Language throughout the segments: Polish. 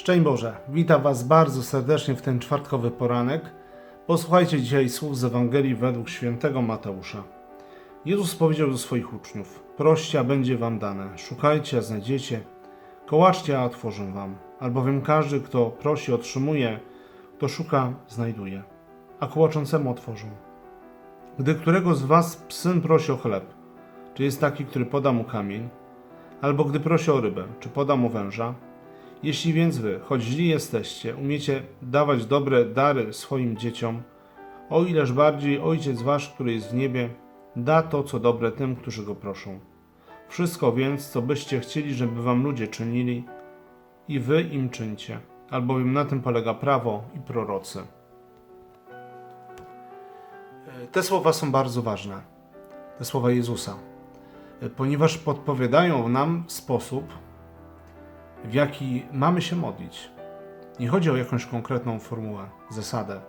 Szczęść Boże, witam Was bardzo serdecznie w ten czwartkowy poranek. Posłuchajcie dzisiaj słów z Ewangelii według świętego Mateusza. Jezus powiedział do swoich uczniów: Proście, a będzie Wam dane, szukajcie, a znajdziecie, kołaczcie, a otworzę Wam. Albowiem każdy, kto prosi, otrzymuje, kto szuka, znajduje, a kołaczącemu otworzą. Gdy którego z Was syn prosi o chleb, czy jest taki, który poda mu kamień, albo gdy prosi o rybę, czy poda mu węża, jeśli więc wy, choć źli jesteście, umiecie dawać dobre dary swoim dzieciom, o ileż bardziej Ojciec Wasz, który jest w niebie, da to, co dobre tym, którzy Go proszą. Wszystko więc, co byście chcieli, żeby Wam ludzie czynili, i Wy im czyńcie, albowiem na tym polega prawo i prorocy. Te słowa są bardzo ważne. Te słowa Jezusa, ponieważ podpowiadają nam sposób, w jaki mamy się modlić. Nie chodzi o jakąś konkretną formułę, zasadę,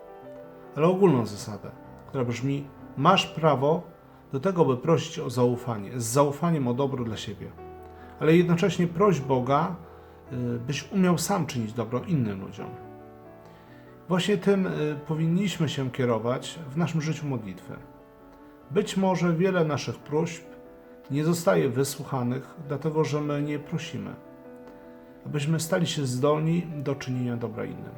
ale ogólną zasadę, która brzmi: Masz prawo do tego, by prosić o zaufanie, z zaufaniem o dobro dla siebie, ale jednocześnie proś Boga, y, byś umiał sam czynić dobro innym ludziom. Właśnie tym y, powinniśmy się kierować w naszym życiu modlitwy. Być może wiele naszych próśb nie zostaje wysłuchanych, dlatego że my nie prosimy abyśmy stali się zdolni do czynienia dobra innym.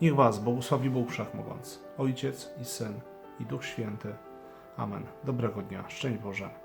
Niech Was błogosławi Bóg Wszechmogący, Ojciec i Syn i Duch Święty. Amen. Dobrego dnia. Szczęść Boże.